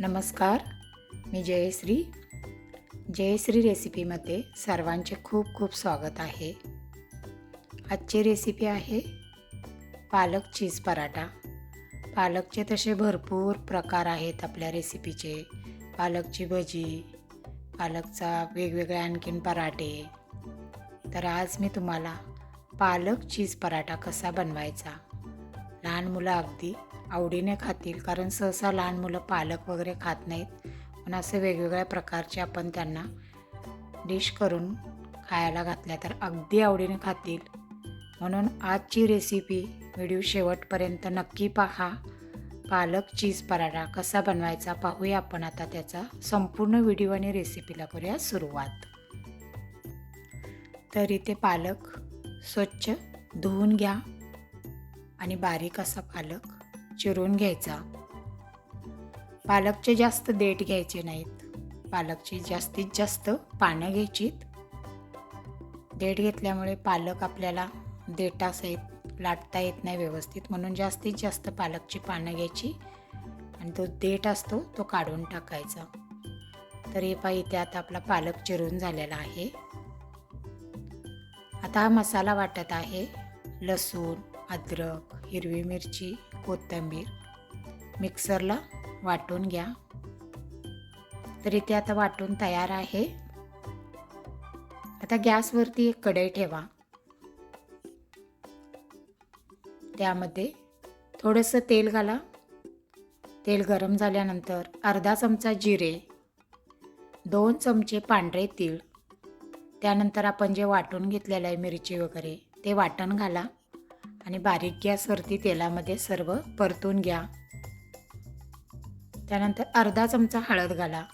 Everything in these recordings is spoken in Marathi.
नमस्कार मी जयश्री. जयश्री रेसिपीमध्ये सर्वांचे खूप खूप स्वागत आहे. आजची रेसिपी आहे पालक चीज पराठा. पालकचे तसे भरपूर प्रकार आहेत आपल्या रेसिपीचे. पालकची भजी पालकचा वेगवेगळे आणखीन पराठे. तर आज मी तुम्हाला पालक चीज पराठा कसा बनवायचा? लहान मुलं अगदी आवडीने खातील. कारण सहसा लहान मुलं पालक वगैरे खात नाहीत. पण असे वेगवेगळ्या प्रकारचे आपण त्यांना डिश करून खायला घातल्या तर अगदी आवडीने खातील. म्हणून आजची रेसिपी व्हिडिओ शेवटपर्यंत नक्की पहा. पालक चीज पराठा कसा बनवायचा पाहूया आपण आता त्याचा संपूर्ण व्हिडिओ आणि रेसिपीला करूया सुरुवात. तर इथे पालक स्वच्छ धुवून घ्या. आणि बारीक असा पालक चिरून घ्यायचा. पालकचे जास्त देठ घ्यायचे नाहीत. पालकची जास्तीत जास्त पानं घ्यायचीत. देठ घेतल्यामुळे पालक आपल्याला देठासहित लाटता येत नाही व्यवस्थित म्हणून जास्तीत जास्त पालकची पानं घ्यायची आणि तो देठ असतो तो काढून टाकायचा. तर हे पहा इथे आता आपला पालक चिरून झालेला आहे. आता हा मसाला वाटत आहे लसूण अद्रक हिरवी मिरची कोथिंबीर. मिक्सरला वाटून घ्या. तर इथे आता वाटून तयार आहे. आता गॅसवरती एक कढई ठेवा. त्यामध्ये थोडंसं तेल घाला. तेल गरम झाल्यानंतर अर्धा चमचा जिरे दोन चमचे पांढरे तीळ. त्यानंतर आपण जे वाटून घेतलेलं आहे मिरची वगैरे ते वाटण घाला. आणि बारीक गॅसवरती तेलामध्ये सर्व परतून घ्या. त्यानंतर अर्धा चमचा हळद घाला.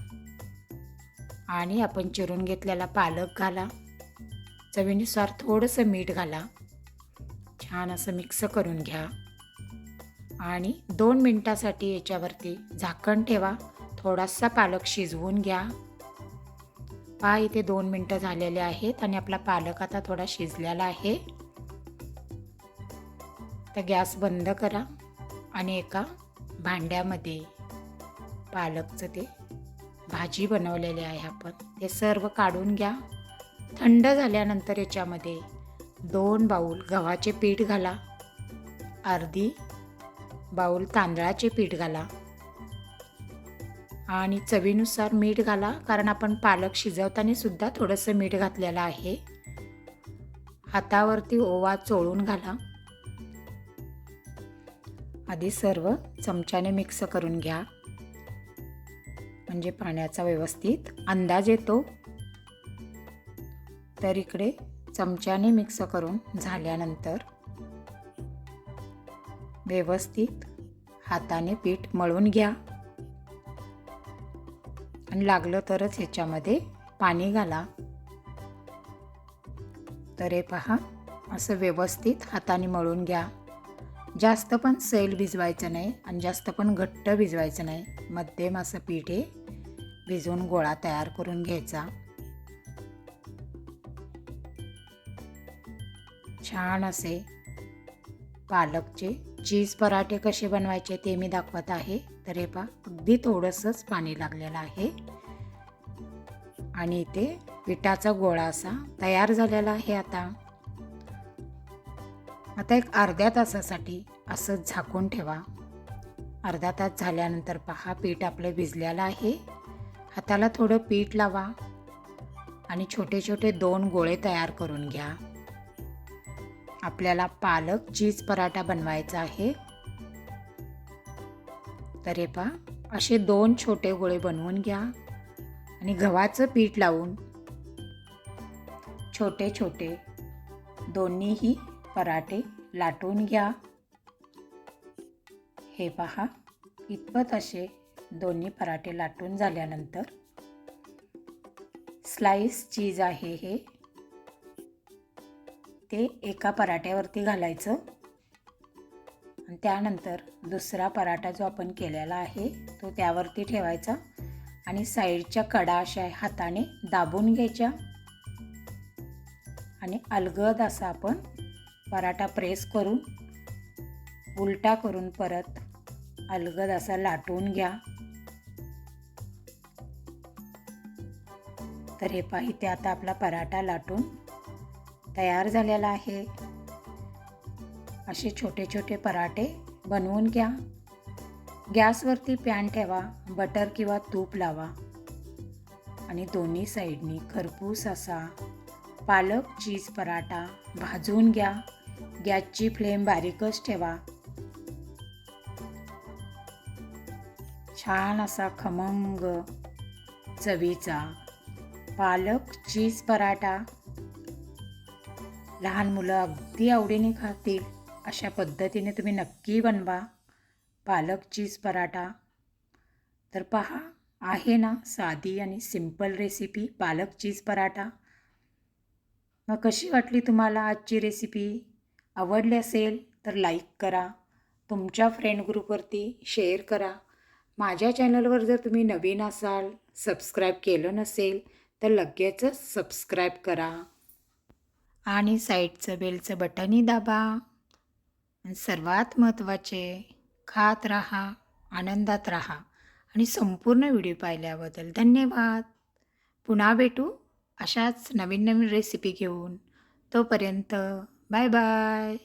आणि आपण चिरून घेतलेला पालक घाला. चवीनुसार थोडंसं मीठ घाला. छान असं मिक्स करून घ्या. आणि दोन मिनटासाठी याच्यावरती झाकण ठेवा. थोडासा पालक शिजवून घ्या. पहा इथे दोन मिनटं झालेले आहेत आणि आपला पालक आता थोडा शिजलेला आहे. तर गॅस बंद करा आणि एका भांड्यामध्ये पालकचं ते भाजी बनवलेली आहे आपण. ते सर्व काढून घ्या. थंड झाल्यानंतर याच्यामध्ये दोन बाऊल गव्हाचे पीठ घाला. अर्धी बाऊल तांदळाचे पीठ घाला. आणि चवीनुसार मीठ घाला कारण आपण पालक शिजवताना सुद्धा थोडंसं मीठ घातलेलं आहे. हातावरती ओवा चोळून घाला. आधी सर्व चमच्याने मिक्स करून घ्या. म्हणजे पाण्याचा व्यवस्थित अंदाज येतो. तर इकडे चमच्याने मिक्स करून झाल्यानंतर व्यवस्थित हाताने पीठ मळून घ्या. आणि लागलं तरच ह्याच्यामध्ये पाणी घाला. तर हे पहा असं व्यवस्थित हाताने मळून घ्या. जास्त पण सैल भिजवायचं नाही आणि जास्त पण घट्ट भिजवायचं नाही. मध्यम असं पीठ हे भिजवून गोळा तयार करून घ्यायचा. छान असे पालकचे चीज पराठे कसे बनवायचे ते मी दाखवत आहे. तर हे पहा अगदी थोडंसंच पाणी लागलेलं आहे. आणि इथे पिठाचा गोळा असा तयार झालेला आहे आता. आता एक अर्ध्या तासासाठी असं झाकून ठेवा. अर्धा तास झाल्यानंतर पहा पीठ आपलं भिजलेलं आहे. हाताला थोडं पीठ लावा आणि छोटे छोटे दोन गोळे तयार करून घ्या. आपल्याला पालक चीज पराठा बनवायचा आहे. तर हे पहा असे दोन छोटे गोळे बनवून घ्या आणि गव्हाचं पीठ लावून छोटे छोटे दोन्हीही पराठे लाटून घ्या. हे पहा इतपत असे दोन्ही पराठे लाटून झाल्यानंतर स्लाइस चीज आहे हे. ते एका पराठ्यावरती घालायचं. आणि त्यानंतर दुसरा पराठा जो आपण केलेला आहे तो त्यावरती ठेवायचा आणि साईडच्या कडा अशा हाताने दाबून घ्यायच्या. आणि अलगद असा आपण पराठा प्रेस करून उलटा करून परत अलगद असा लाटून घ्या. तर हे पहा इथे आता आपला पराठा लाटून तयार झालेला आहे. असे छोटे छोटे पराठे बनवून घ्या. गॅसवरती पॅन ठेवा बटर किंवा तूप लावा. आणि दोन्ही साईडनी खरपूस असा पालक चीज पराठा भाजून घ्या. गॅसची फ्लेम बारीकच ठेवा. छान असा खमंग चवीचा पालक चीज पराठा. लहान मुलं अगदी आवडीने खातील अशा पद्धतीने तुम्ही नक्की बनवा पालक चीज पराठा. तर पहा आहे ना साधी आणि सिंपल रेसिपी पालक चीज पराठा. मग कशी वाटली तुम्हाला आजची रेसिपी? आवडले असेल तर लाईक करा. तुमच्या फ्रेंड ग्रुपवरती शेअर करा. माझ्या चॅनलवर जर तुम्ही नवीन असाल सबस्क्राईब केलं नसेल तर लगेचच सबस्क्राईब करा. आणि साईडचं बेलचं बटनही दाबा. सर्वात महत्त्वाचे खात राहा आनंदात राहा. आणि संपूर्ण व्हिडिओ पाहिल्याबद्दल धन्यवाद. पुन्हा भेटू अशाच नवीन नवीन रेसिपी घेऊन. तोपर्यंत Bye bye.